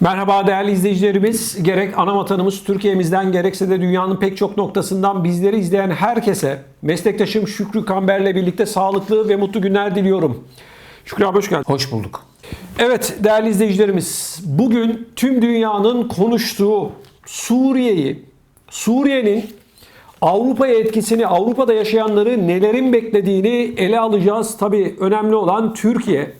Merhaba değerli izleyicilerimiz. Gerek ana vatanımız Türkiye'mizden gerekse de dünyanın pek çok noktasından bizleri izleyen herkese meslektaşım Şükrü Kamber'le birlikte sağlıklı ve mutlu günler diliyorum. Şükrü abi hoş geldin. Hoş bulduk. Evet değerli izleyicilerimiz bugün tüm dünyanın konuştuğu Suriye'yi, Suriye'nin Avrupa'ya etkisini, Avrupa'da yaşayanları nelerin beklediğini ele alacağız. Tabii önemli olan Türkiye.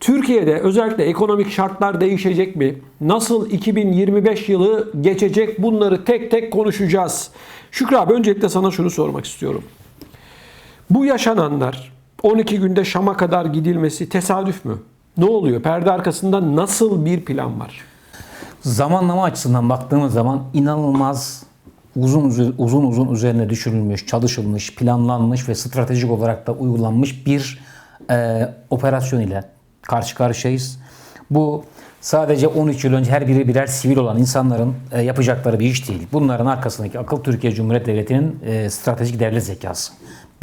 Türkiye'de özellikle ekonomik şartlar değişecek mi? Nasıl 2025 yılı geçecek? Bunları tek tek konuşacağız. Şükrü abi öncelikle sana şunu sormak istiyorum. Bu yaşananlar 12 günde Şam'a kadar gidilmesi tesadüf mü? Ne oluyor? Perde arkasında nasıl bir plan var? Zamanlama açısından baktığımız zaman inanılmaz uzun uzun uzun, üzerine düşürülmüş, çalışılmış, planlanmış ve stratejik olarak da uygulanmış bir e, operasyon ile karşı karşıyayız. Bu sadece 13 yıl önce her biri birer sivil olan insanların e, yapacakları bir iş değil. Bunların arkasındaki akıl Türkiye Cumhuriyeti Devleti'nin e, stratejik devlet zekası.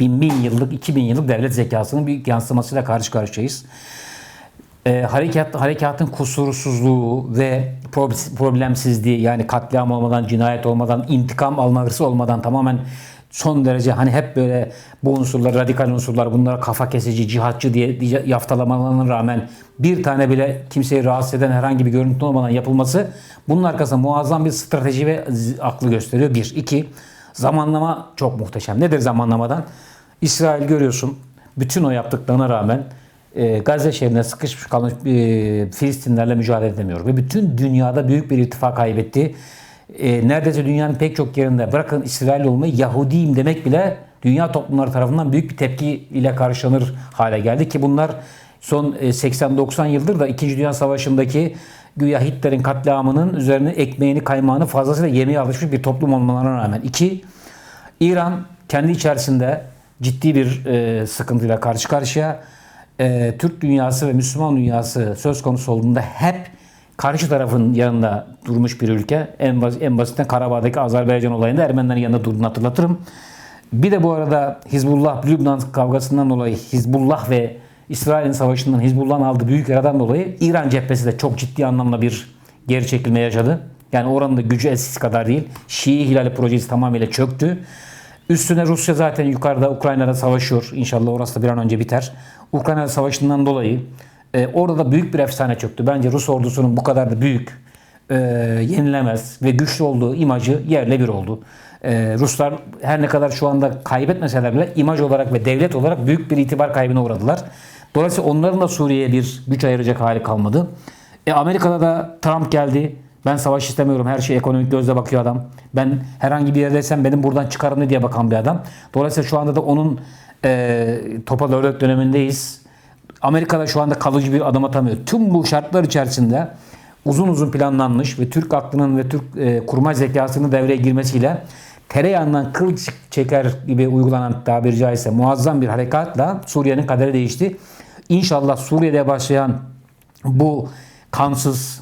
Bin, bin yıllık, 2000 yıllık devlet zekasının bir yansımasıyla karşı karşıyayız. E, harekat harekatın kusursuzluğu ve pro- problemsizliği yani katliam olmadan, cinayet olmadan, intikam alma hırsı olmadan tamamen son derece hani hep böyle bu unsurlar, radikal unsurlar bunlara kafa kesici, cihatçı diye diye yaftalamalarına rağmen bir tane bile kimseyi rahatsız eden herhangi bir görüntü olmadan yapılması bunun arkasında muazzam bir strateji ve aklı gösteriyor. Bir. iki Zamanlama çok muhteşem. Nedir zamanlamadan? İsrail görüyorsun bütün o yaptıklarına rağmen e, Gazze şehrine sıkışmış kalmış e, Filistinlerle mücadele edemiyor. Ve bütün dünyada büyük bir irtifa kaybetti. E, neredeyse dünyanın pek çok yerinde bırakın İsrail olmayı Yahudiyim demek bile dünya toplumları tarafından büyük bir tepki ile karşılanır hale geldi ki bunlar son e, 80-90 yıldır da 2. Dünya Savaşı'ndaki güya Hitler'in katliamının üzerine ekmeğini kaymağını fazlasıyla yemeye alışmış bir toplum olmalarına rağmen. iki İran kendi içerisinde ciddi bir e, sıkıntıyla karşı karşıya. E, Türk dünyası ve Müslüman dünyası söz konusu olduğunda hep karşı tarafın yanında durmuş bir ülke. En, bas, en basitinden Karabağ'daki Azerbaycan olayında Ermenilerin yanında durduğunu hatırlatırım. Bir de bu arada Hizbullah Lübnan kavgasından dolayı Hizbullah ve İsrail'in savaşından Hizbullah'ın aldığı büyük yaradan dolayı İran cephesi de çok ciddi anlamda bir geri çekilme yaşadı. Yani oranın da gücü eskisi kadar değil. Şii Hilali projesi tamamıyla çöktü. Üstüne Rusya zaten yukarıda Ukrayna'da savaşıyor. İnşallah orası da bir an önce biter. Ukrayna savaşından dolayı e, orada da büyük bir efsane çöktü. Bence Rus ordusunun bu kadar da büyük, e, yenilemez ve güçlü olduğu imajı yerle bir oldu. E, Ruslar her ne kadar şu anda kaybetmeseler bile imaj olarak ve devlet olarak büyük bir itibar kaybına uğradılar. Dolayısıyla onların da Suriye'ye bir güç ayıracak hali kalmadı. E, Amerika'da da Trump geldi. Ben savaş istemiyorum. Her şey ekonomik gözle bakıyor adam. Ben herhangi bir yerdeysem benim buradan çıkarım ne diye bakan bir adam. Dolayısıyla şu anda da onun e, topa dördük dönemindeyiz. Amerika'da şu anda kalıcı bir adım atamıyor. Tüm bu şartlar içerisinde uzun uzun planlanmış ve Türk aklının ve Türk e, kurmay zekasının devreye girmesiyle tereyağından kıl çeker gibi uygulanan tabiri caizse muazzam bir harekatla Suriye'nin kaderi değişti. İnşallah Suriye'de başlayan bu kansız,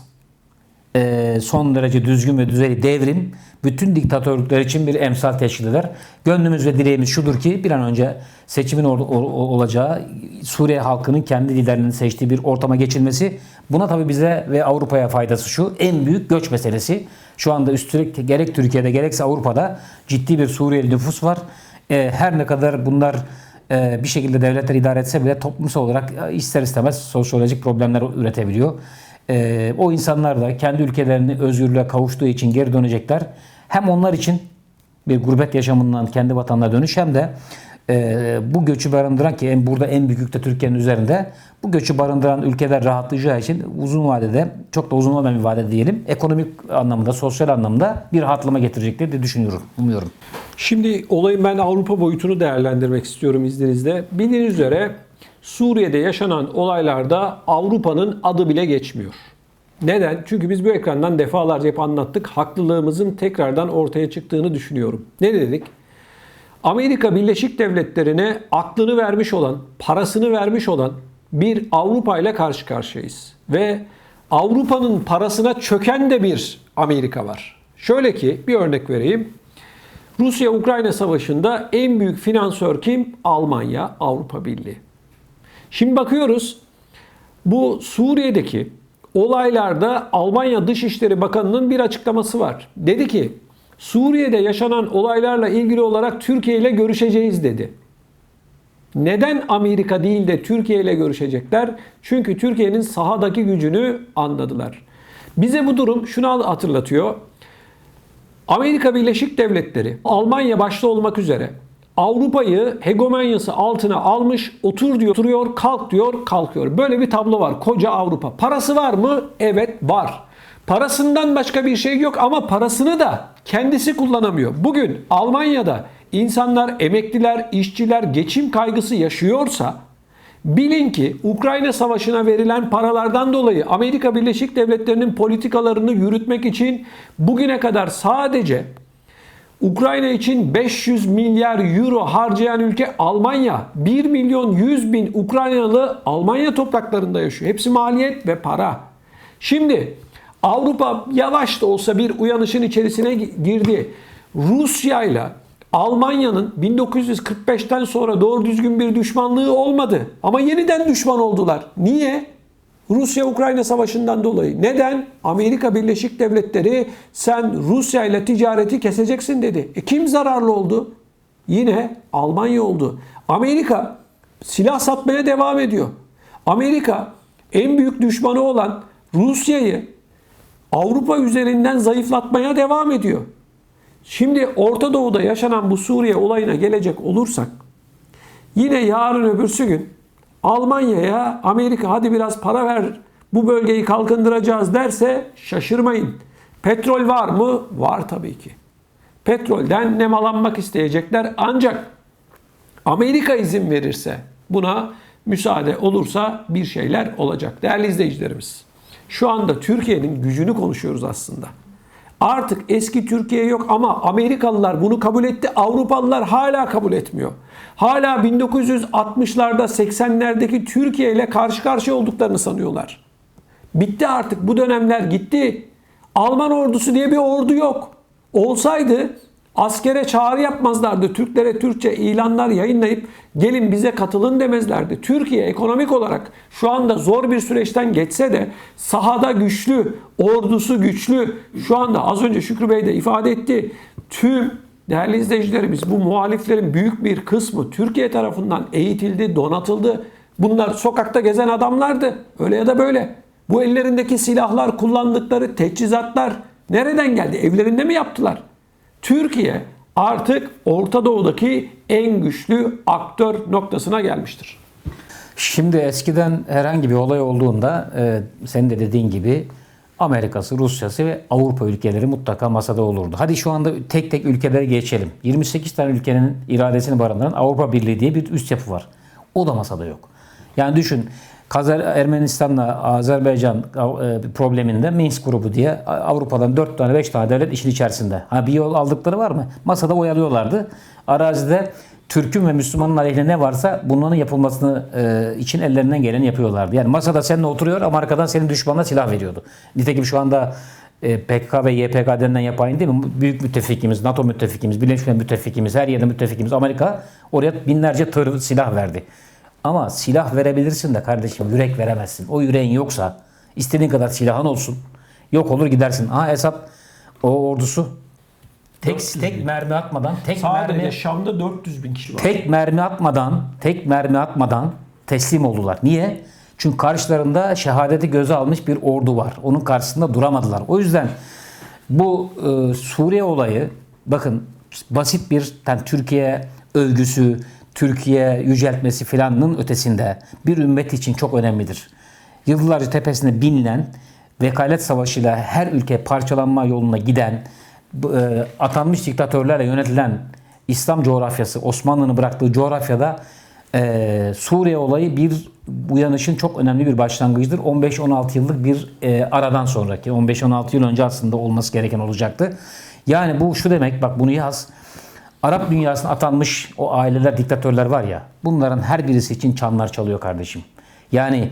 e, son derece düzgün ve düzeyli devrim bütün diktatörlükler için bir emsal teşkil eder. Gönlümüz ve dileğimiz şudur ki bir an önce seçimin or- or- olacağı Suriye halkının kendi liderlerinin seçtiği bir ortama geçilmesi. Buna tabii bize ve Avrupa'ya faydası şu. En büyük göç meselesi. Şu anda üstelik gerek Türkiye'de gerekse Avrupa'da ciddi bir Suriyeli nüfus var. E, her ne kadar bunlar e, bir şekilde devletler idare etse bile toplumsal olarak e, ister istemez sosyolojik problemler üretebiliyor. E, o insanlar da kendi ülkelerinin özgürlüğe kavuştuğu için geri dönecekler. Hem onlar için bir gurbet yaşamından kendi vatanına dönüş hem de e, bu göçü barındıran ki en, burada en büyük yük de Türkiye'nin üzerinde bu göçü barındıran ülkeler rahatlayacağı için uzun vadede çok da uzun olmayan bir vadede diyelim ekonomik anlamda sosyal anlamda bir rahatlama getirecektir diye düşünüyorum. Umuyorum. Şimdi olayın ben Avrupa boyutunu değerlendirmek istiyorum izninizle. Bildiğiniz üzere Suriye'de yaşanan olaylarda Avrupa'nın adı bile geçmiyor. Neden? Çünkü biz bu ekrandan defalarca hep anlattık. Haklılığımızın tekrardan ortaya çıktığını düşünüyorum. Ne dedik? Amerika Birleşik Devletleri'ne aklını vermiş olan, parasını vermiş olan bir Avrupa ile karşı karşıyayız. Ve Avrupa'nın parasına çöken de bir Amerika var. Şöyle ki bir örnek vereyim. Rusya-Ukrayna savaşında en büyük finansör kim? Almanya, Avrupa Birliği. Şimdi bakıyoruz Bu Suriye'deki olaylarda Almanya Dışişleri Bakanı'nın bir açıklaması var. Dedi ki Suriye'de yaşanan olaylarla ilgili olarak Türkiye ile görüşeceğiz dedi. Neden Amerika değil de Türkiye ile görüşecekler? Çünkü Türkiye'nin sahadaki gücünü anladılar. Bize bu durum şunu hatırlatıyor. Amerika Birleşik Devletleri, Almanya başta olmak üzere Avrupa'yı hegemonyası altına almış, otur diyor, oturuyor, kalk diyor, kalkıyor. Böyle bir tablo var. Koca Avrupa. Parası var mı? Evet var. Parasından başka bir şey yok ama parasını da kendisi kullanamıyor. Bugün Almanya'da insanlar, emekliler, işçiler geçim kaygısı yaşıyorsa Bilin ki Ukrayna Savaşı'na verilen paralardan dolayı Amerika Birleşik Devletleri'nin politikalarını yürütmek için bugüne kadar sadece Ukrayna için 500 milyar euro harcayan ülke Almanya. 1 milyon 100 bin Ukraynalı Almanya topraklarında yaşıyor. Hepsi maliyet ve para. Şimdi Avrupa yavaş da olsa bir uyanışın içerisine girdi. Rusya ile Almanya'nın 1945'ten sonra doğru düzgün bir düşmanlığı olmadı. Ama yeniden düşman oldular. Niye? Rusya-Ukrayna savaşından dolayı. Neden? Amerika Birleşik Devletleri sen Rusya ile ticareti keseceksin dedi. E kim zararlı oldu? Yine Almanya oldu. Amerika silah satmaya devam ediyor. Amerika en büyük düşmanı olan Rusya'yı Avrupa üzerinden zayıflatmaya devam ediyor. Şimdi Orta Doğu'da yaşanan bu Suriye olayına gelecek olursak yine yarın öbürsü gün Almanya'ya Amerika hadi biraz para ver bu bölgeyi kalkındıracağız derse şaşırmayın. Petrol var mı? Var tabii ki. Petrolden nemalanmak isteyecekler ancak Amerika izin verirse buna müsaade olursa bir şeyler olacak. Değerli izleyicilerimiz şu anda Türkiye'nin gücünü konuşuyoruz aslında. Artık eski Türkiye yok ama Amerikalılar bunu kabul etti. Avrupalılar hala kabul etmiyor. Hala 1960'larda 80'lerdeki Türkiye ile karşı karşıya olduklarını sanıyorlar. Bitti artık bu dönemler gitti. Alman ordusu diye bir ordu yok. Olsaydı askere çağrı yapmazlardı. Türklere Türkçe ilanlar yayınlayıp gelin bize katılın demezlerdi. Türkiye ekonomik olarak şu anda zor bir süreçten geçse de sahada güçlü, ordusu güçlü. Şu anda az önce Şükrü Bey de ifade etti. Tüm değerli izleyicilerimiz bu muhaliflerin büyük bir kısmı Türkiye tarafından eğitildi, donatıldı. Bunlar sokakta gezen adamlardı. Öyle ya da böyle. Bu ellerindeki silahlar, kullandıkları teçhizatlar nereden geldi? Evlerinde mi yaptılar? Türkiye artık Orta Doğu'daki en güçlü aktör noktasına gelmiştir. Şimdi eskiden herhangi bir olay olduğunda e, senin de dediğin gibi Amerika'sı, Rusya'sı ve Avrupa ülkeleri mutlaka masada olurdu. Hadi şu anda tek tek ülkelere geçelim. 28 tane ülkenin iradesini barındıran Avrupa Birliği diye bir üst yapı var. O da masada yok. Yani düşün Kazer Ermenistan'la Azerbaycan e, probleminde Minsk grubu diye Avrupa'dan 4 tane 5 tane devlet işin içerisinde. Ha bir yol aldıkları var mı? Masada oyalıyorlardı. Arazide Türk'ün ve Müslümanın aleyhine ne varsa bunların yapılmasını e, için ellerinden geleni yapıyorlardı. Yani masada seninle oturuyor ama arkadan senin düşmanına silah veriyordu. Nitekim şu anda e, PKK ve YPG denilen yapayın değil mi? Büyük müttefikimiz, NATO müttefikimiz, Birleşmiş Milletler müttefikimiz, her yerde müttefikimiz Amerika oraya binlerce tır silah verdi. Ama silah verebilirsin de kardeşim yürek veremezsin. O yüreğin yoksa istediğin kadar silahın olsun. Yok olur gidersin. Aa Esad o ordusu tek tek mermi atmadan tek Sadece mermi Şam'da 400 bin kişi var. tek mermi atmadan tek mermi atmadan teslim oldular. Niye? Çünkü karşılarında şehadeti göze almış bir ordu var. Onun karşısında duramadılar. O yüzden bu e, Suriye olayı bakın basit bir yani Türkiye övgüsü, Türkiye yüceltmesi filanın ötesinde bir ümmet için çok önemlidir. Yıllarca tepesine binilen vekalet savaşıyla her ülke parçalanma yoluna giden e, atanmış diktatörlerle yönetilen İslam coğrafyası, Osmanlı'nın bıraktığı coğrafyada e, Suriye olayı bir uyanışın çok önemli bir başlangıcıdır. 15-16 yıllık bir e, aradan sonraki, 15-16 yıl önce aslında olması gereken olacaktı. Yani bu şu demek, bak bunu yaz. Arap dünyasına atanmış o aileler, diktatörler var ya, bunların her birisi için çanlar çalıyor kardeşim. Yani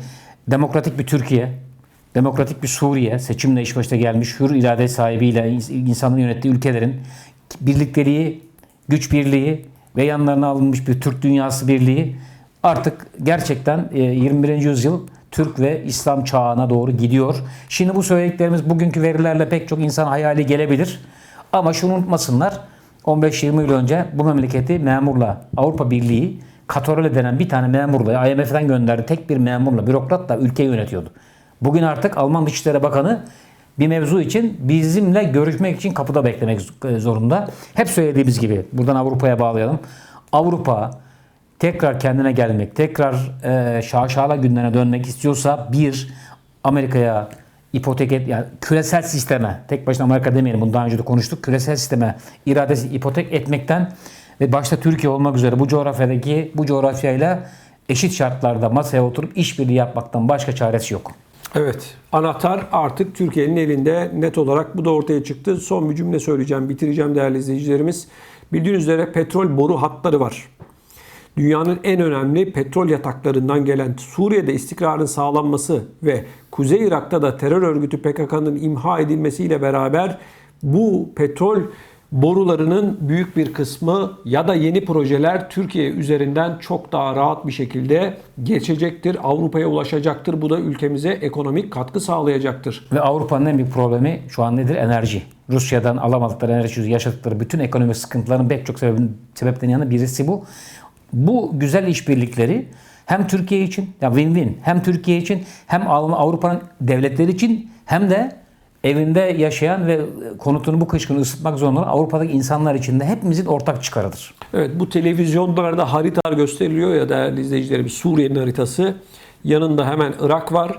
demokratik bir Türkiye, demokratik bir Suriye, seçimle iş başta gelmiş, hür irade sahibiyle insanın yönettiği ülkelerin birlikteliği, güç birliği ve yanlarına alınmış bir Türk dünyası birliği artık gerçekten e, 21. yüzyıl Türk ve İslam çağına doğru gidiyor. Şimdi bu söylediklerimiz bugünkü verilerle pek çok insan hayali gelebilir. Ama şunu unutmasınlar. 15-20 yıl önce bu memleketi memurla Avrupa Birliği Katorale denen bir tane memurla IMF'den gönderdi tek bir memurla bürokratla ülkeyi yönetiyordu. Bugün artık Alman Dışişleri Bakanı bir mevzu için bizimle görüşmek için kapıda beklemek zorunda. Hep söylediğimiz gibi buradan Avrupa'ya bağlayalım. Avrupa tekrar kendine gelmek, tekrar e, şaşalı günlerine dönmek istiyorsa bir Amerika'ya ipotek et, yani küresel sisteme, tek başına Amerika demeyelim bunu daha önce de konuştuk. Küresel sisteme iradesi ipotek etmekten ve başta Türkiye olmak üzere bu coğrafyadaki bu coğrafyayla eşit şartlarda masaya oturup işbirliği yapmaktan başka çaresi yok. Evet. Anahtar artık Türkiye'nin elinde net olarak bu da ortaya çıktı. Son bir cümle söyleyeceğim, bitireceğim değerli izleyicilerimiz. Bildiğiniz üzere petrol boru hatları var. Dünyanın en önemli petrol yataklarından gelen Suriye'de istikrarın sağlanması ve Kuzey Irak'ta da terör örgütü PKK'nın imha edilmesiyle beraber bu petrol borularının büyük bir kısmı ya da yeni projeler Türkiye üzerinden çok daha rahat bir şekilde geçecektir. Avrupa'ya ulaşacaktır. Bu da ülkemize ekonomik katkı sağlayacaktır. Ve Avrupa'nın en büyük problemi şu an nedir? Enerji. Rusya'dan alamadıkları enerji, yaşadıkları bütün ekonomik sıkıntıların pek çok sebebin, sebeplerinden yanı birisi bu. Bu güzel işbirlikleri hem Türkiye için, ya win-win, hem Türkiye için hem Avrupa'nın devletleri için hem de evinde yaşayan ve konutunu bu kışkın ısıtmak zorunda olan Avrupa'daki insanlar için de hepimizin ortak çıkarıdır. Evet bu televizyonlarda haritalar gösteriliyor ya değerli izleyicilerimiz Suriye'nin haritası. Yanında hemen Irak var.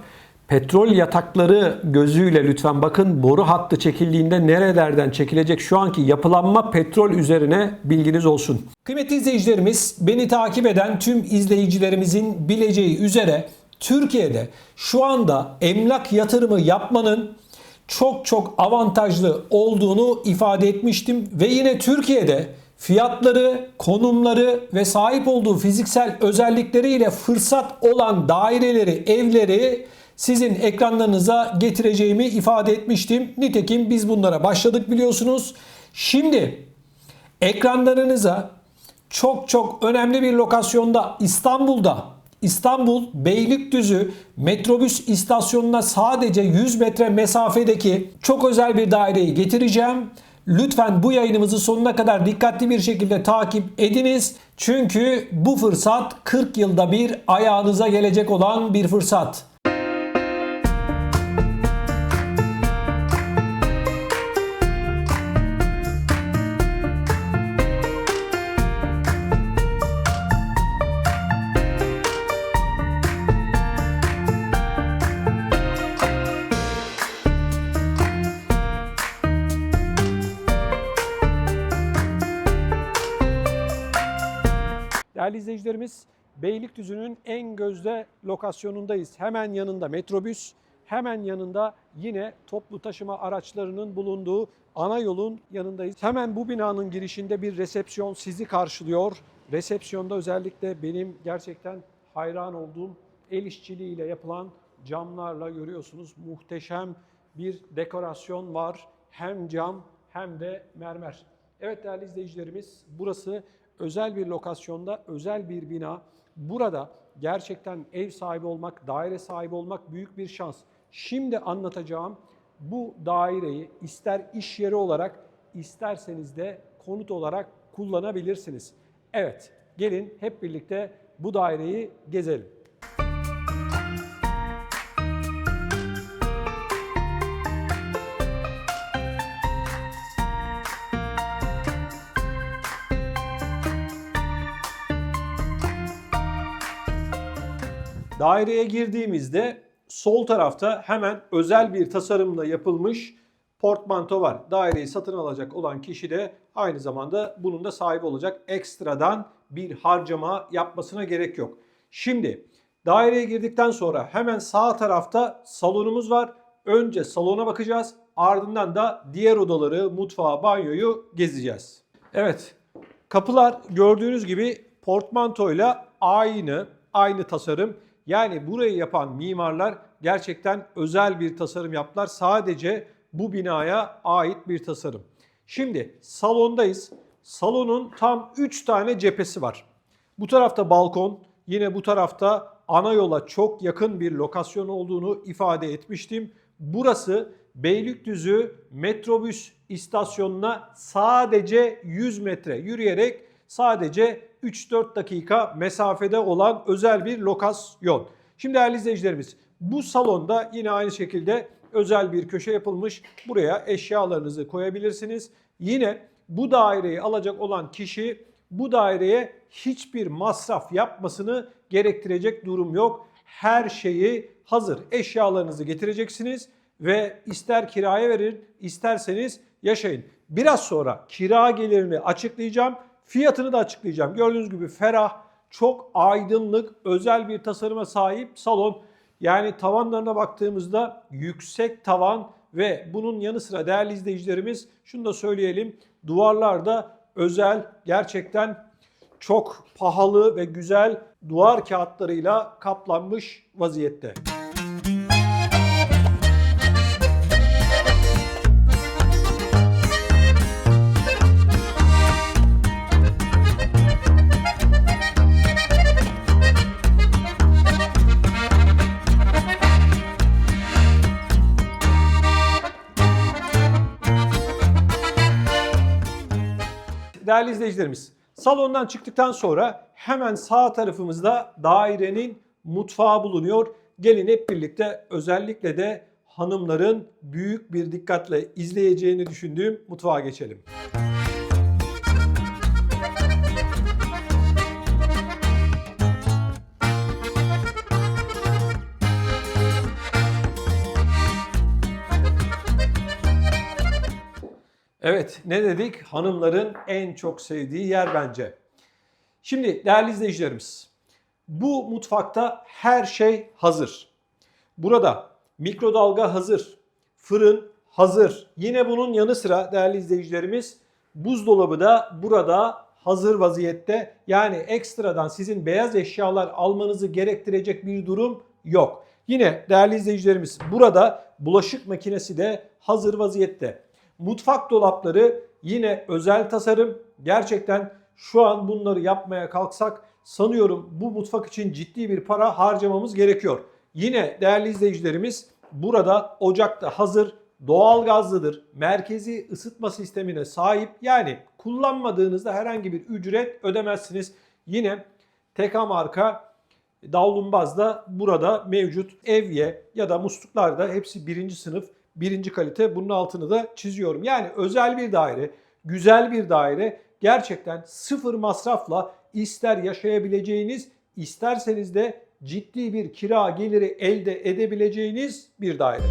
Petrol yatakları gözüyle lütfen bakın. Boru hattı çekildiğinde nerelerden çekilecek? Şu anki yapılanma petrol üzerine bilginiz olsun. Kıymetli izleyicilerimiz beni takip eden tüm izleyicilerimizin bileceği üzere Türkiye'de şu anda emlak yatırımı yapmanın çok çok avantajlı olduğunu ifade etmiştim. Ve yine Türkiye'de fiyatları, konumları ve sahip olduğu fiziksel özellikleriyle fırsat olan daireleri, evleri sizin ekranlarınıza getireceğimi ifade etmiştim. Nitekim biz bunlara başladık biliyorsunuz. Şimdi ekranlarınıza çok çok önemli bir lokasyonda İstanbul'da İstanbul Beylikdüzü metrobüs istasyonuna sadece 100 metre mesafedeki çok özel bir daireyi getireceğim. Lütfen bu yayınımızı sonuna kadar dikkatli bir şekilde takip ediniz. Çünkü bu fırsat 40 yılda bir ayağınıza gelecek olan bir fırsat. Değerli izleyicilerimiz, Beylikdüzü'nün en gözde lokasyonundayız. Hemen yanında metrobüs, hemen yanında yine toplu taşıma araçlarının bulunduğu ana yolun yanındayız. Hemen bu binanın girişinde bir resepsiyon sizi karşılıyor. Resepsiyonda özellikle benim gerçekten hayran olduğum el işçiliğiyle yapılan camlarla görüyorsunuz muhteşem bir dekorasyon var. Hem cam hem de mermer. Evet değerli izleyicilerimiz burası özel bir lokasyonda özel bir bina. Burada gerçekten ev sahibi olmak, daire sahibi olmak büyük bir şans. Şimdi anlatacağım bu daireyi ister iş yeri olarak isterseniz de konut olarak kullanabilirsiniz. Evet, gelin hep birlikte bu daireyi gezelim. Daireye girdiğimizde sol tarafta hemen özel bir tasarımla yapılmış portmanto var. Daireyi satın alacak olan kişi de aynı zamanda bunun da sahibi olacak. Ekstradan bir harcama yapmasına gerek yok. Şimdi daireye girdikten sonra hemen sağ tarafta salonumuz var. Önce salona bakacağız. Ardından da diğer odaları, mutfağı, banyoyu gezeceğiz. Evet. Kapılar gördüğünüz gibi portmantoyla aynı, aynı tasarım. Yani burayı yapan mimarlar gerçekten özel bir tasarım yaptılar. Sadece bu binaya ait bir tasarım. Şimdi salondayız. Salonun tam 3 tane cephesi var. Bu tarafta balkon, yine bu tarafta ana yola çok yakın bir lokasyon olduğunu ifade etmiştim. Burası Beylikdüzü metrobüs istasyonuna sadece 100 metre yürüyerek sadece 3-4 dakika mesafede olan özel bir lokasyon. Şimdi değerli izleyicilerimiz bu salonda yine aynı şekilde özel bir köşe yapılmış. Buraya eşyalarınızı koyabilirsiniz. Yine bu daireyi alacak olan kişi bu daireye hiçbir masraf yapmasını gerektirecek durum yok. Her şeyi hazır. Eşyalarınızı getireceksiniz ve ister kiraya verin, isterseniz yaşayın. Biraz sonra kira gelirini açıklayacağım. Fiyatını da açıklayacağım. Gördüğünüz gibi ferah, çok aydınlık, özel bir tasarıma sahip salon. Yani tavanlarına baktığımızda yüksek tavan ve bunun yanı sıra değerli izleyicilerimiz şunu da söyleyelim. Duvarlarda özel gerçekten çok pahalı ve güzel duvar kağıtlarıyla kaplanmış vaziyette. Değerli izleyicilerimiz, salondan çıktıktan sonra hemen sağ tarafımızda dairenin mutfağı bulunuyor. Gelin hep birlikte özellikle de hanımların büyük bir dikkatle izleyeceğini düşündüğüm mutfağa geçelim. Evet ne dedik? Hanımların en çok sevdiği yer bence. Şimdi değerli izleyicilerimiz bu mutfakta her şey hazır. Burada mikrodalga hazır, fırın hazır. Yine bunun yanı sıra değerli izleyicilerimiz buzdolabı da burada hazır vaziyette. Yani ekstradan sizin beyaz eşyalar almanızı gerektirecek bir durum yok. Yine değerli izleyicilerimiz burada bulaşık makinesi de hazır vaziyette. Mutfak dolapları yine özel tasarım. Gerçekten şu an bunları yapmaya kalksak sanıyorum bu mutfak için ciddi bir para harcamamız gerekiyor. Yine değerli izleyicilerimiz burada ocakta hazır doğal gazlıdır. Merkezi ısıtma sistemine sahip. Yani kullanmadığınızda herhangi bir ücret ödemezsiniz. Yine TK marka davlumbaz da burada mevcut. Evye ya da musluklarda hepsi birinci sınıf birinci kalite. Bunun altını da çiziyorum. Yani özel bir daire, güzel bir daire. Gerçekten sıfır masrafla ister yaşayabileceğiniz, isterseniz de ciddi bir kira geliri elde edebileceğiniz bir daire.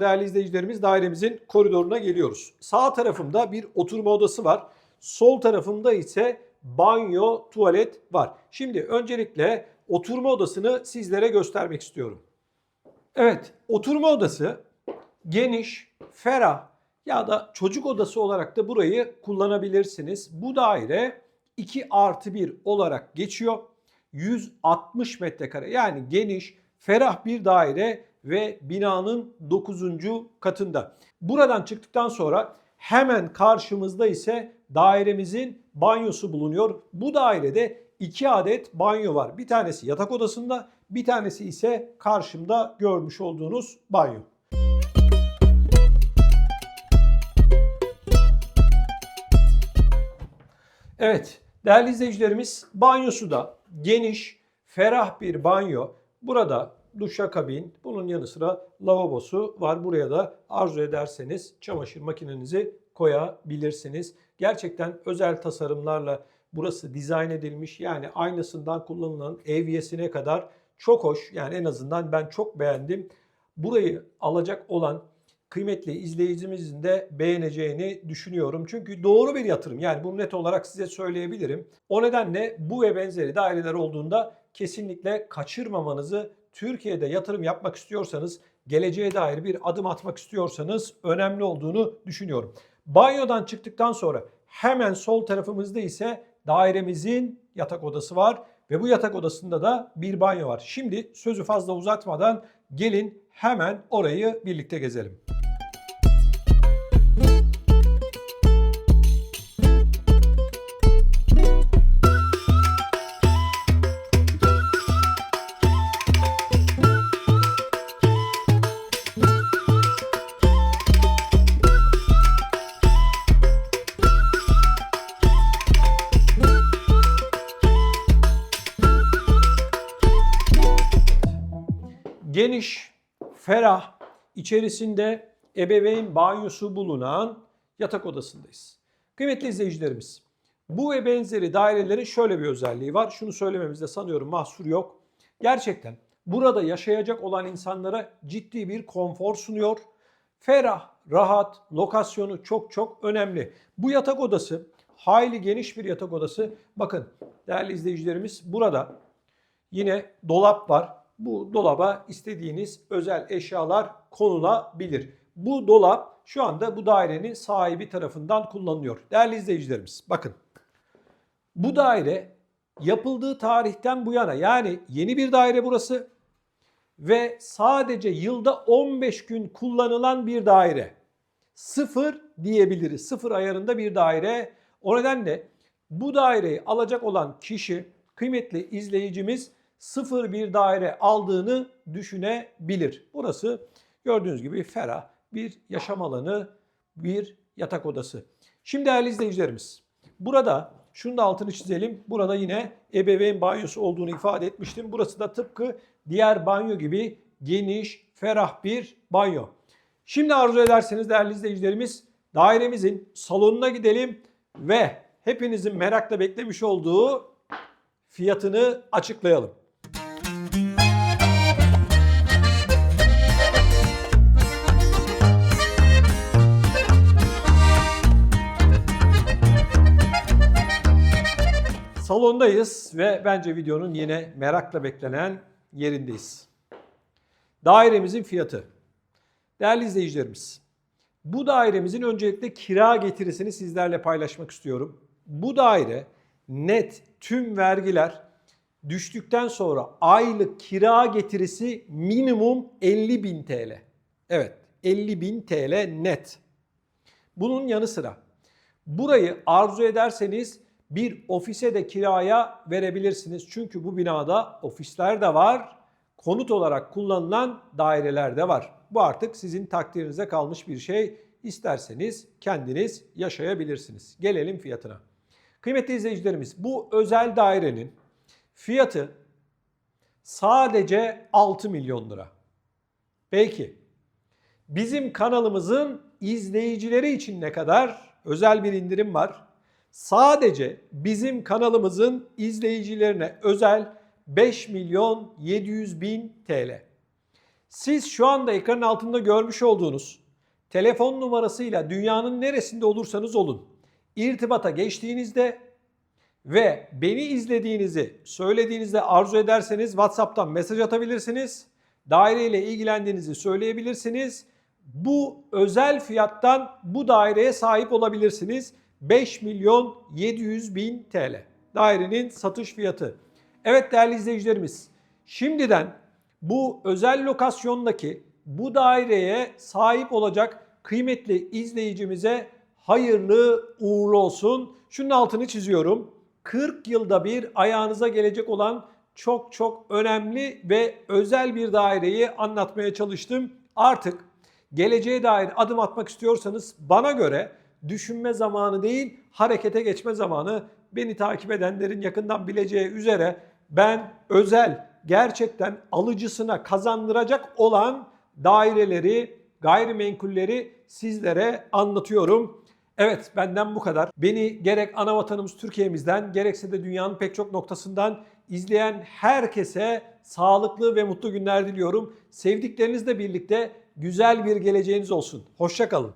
Değerli izleyicilerimiz dairemizin koridoruna geliyoruz. Sağ tarafımda bir oturma odası var. Sol tarafımda ise banyo, tuvalet var. Şimdi öncelikle oturma odasını sizlere göstermek istiyorum. Evet, oturma odası geniş, ferah ya da çocuk odası olarak da burayı kullanabilirsiniz. Bu daire 2 artı 1 olarak geçiyor. 160 metrekare yani geniş, ferah bir daire ve binanın 9. katında. Buradan çıktıktan sonra hemen karşımızda ise dairemizin banyosu bulunuyor. Bu dairede iki adet banyo var. Bir tanesi yatak odasında, bir tanesi ise karşımda görmüş olduğunuz banyo. Evet, değerli izleyicilerimiz banyosu da geniş, ferah bir banyo. Burada duşakabin, bunun yanı sıra lavabosu var. Buraya da arzu ederseniz çamaşır makinenizi koyabilirsiniz. Gerçekten özel tasarımlarla burası dizayn edilmiş. Yani aynasından kullanılan evyesine kadar çok hoş. Yani en azından ben çok beğendim. Burayı alacak olan kıymetli izleyicimizin de beğeneceğini düşünüyorum. Çünkü doğru bir yatırım. Yani bunu net olarak size söyleyebilirim. O nedenle bu ve benzeri daireler olduğunda kesinlikle kaçırmamanızı Türkiye'de yatırım yapmak istiyorsanız, geleceğe dair bir adım atmak istiyorsanız önemli olduğunu düşünüyorum. Banyodan çıktıktan sonra hemen sol tarafımızda ise dairemizin yatak odası var ve bu yatak odasında da bir banyo var. Şimdi sözü fazla uzatmadan gelin hemen orayı birlikte gezelim. Ferah, içerisinde ebeveyn banyosu bulunan yatak odasındayız. Kıymetli izleyicilerimiz, bu ve benzeri dairelerin şöyle bir özelliği var. Şunu söylememizde sanıyorum mahsur yok. Gerçekten burada yaşayacak olan insanlara ciddi bir konfor sunuyor. Ferah, rahat, lokasyonu çok çok önemli. Bu yatak odası hayli geniş bir yatak odası. Bakın değerli izleyicilerimiz burada yine dolap var. Bu dolaba istediğiniz özel eşyalar konulabilir. Bu dolap şu anda bu dairenin sahibi tarafından kullanılıyor. Değerli izleyicilerimiz bakın. Bu daire yapıldığı tarihten bu yana yani yeni bir daire burası ve sadece yılda 15 gün kullanılan bir daire. Sıfır diyebiliriz. Sıfır ayarında bir daire. O nedenle bu daireyi alacak olan kişi kıymetli izleyicimiz sıfır bir daire aldığını düşünebilir. Burası gördüğünüz gibi ferah bir yaşam alanı, bir yatak odası. Şimdi değerli izleyicilerimiz burada şunu da altını çizelim. Burada yine ebeveyn banyosu olduğunu ifade etmiştim. Burası da tıpkı diğer banyo gibi geniş, ferah bir banyo. Şimdi arzu ederseniz değerli izleyicilerimiz dairemizin salonuna gidelim ve hepinizin merakla beklemiş olduğu fiyatını açıklayalım. Salondayız ve bence videonun yine merakla beklenen yerindeyiz. Dairemizin fiyatı. Değerli izleyicilerimiz, bu dairemizin öncelikle kira getirisini sizlerle paylaşmak istiyorum. Bu daire net tüm vergiler düştükten sonra aylık kira getirisi minimum 50 bin TL. Evet 50 bin TL net. Bunun yanı sıra burayı arzu ederseniz bir ofise de kiraya verebilirsiniz. Çünkü bu binada ofisler de var, konut olarak kullanılan daireler de var. Bu artık sizin takdirinize kalmış bir şey. İsterseniz kendiniz yaşayabilirsiniz. Gelelim fiyatına. Kıymetli izleyicilerimiz bu özel dairenin fiyatı sadece 6 milyon lira. Peki bizim kanalımızın izleyicileri için ne kadar özel bir indirim var? Sadece bizim kanalımızın izleyicilerine özel 5 milyon 700 bin TL. Siz şu anda ekranın altında görmüş olduğunuz telefon numarasıyla dünyanın neresinde olursanız olun irtibata geçtiğinizde ve beni izlediğinizi söylediğinizde arzu ederseniz WhatsApp'tan mesaj atabilirsiniz. Daire ile ilgilendiğinizi söyleyebilirsiniz. Bu özel fiyattan bu daireye sahip olabilirsiniz. 5 milyon 700 bin TL. Dairenin satış fiyatı. Evet değerli izleyicilerimiz, şimdiden bu özel lokasyondaki bu daireye sahip olacak kıymetli izleyicimize hayırlı uğurlu olsun. Şunun altını çiziyorum. 40 yılda bir ayağınıza gelecek olan çok çok önemli ve özel bir daireyi anlatmaya çalıştım. Artık geleceğe dair adım atmak istiyorsanız bana göre düşünme zamanı değil, harekete geçme zamanı. Beni takip edenlerin yakından bileceği üzere ben özel, gerçekten alıcısına kazandıracak olan daireleri, gayrimenkulleri sizlere anlatıyorum. Evet benden bu kadar. Beni gerek ana vatanımız Türkiye'mizden gerekse de dünyanın pek çok noktasından izleyen herkese sağlıklı ve mutlu günler diliyorum. Sevdiklerinizle birlikte güzel bir geleceğiniz olsun. Hoşçakalın.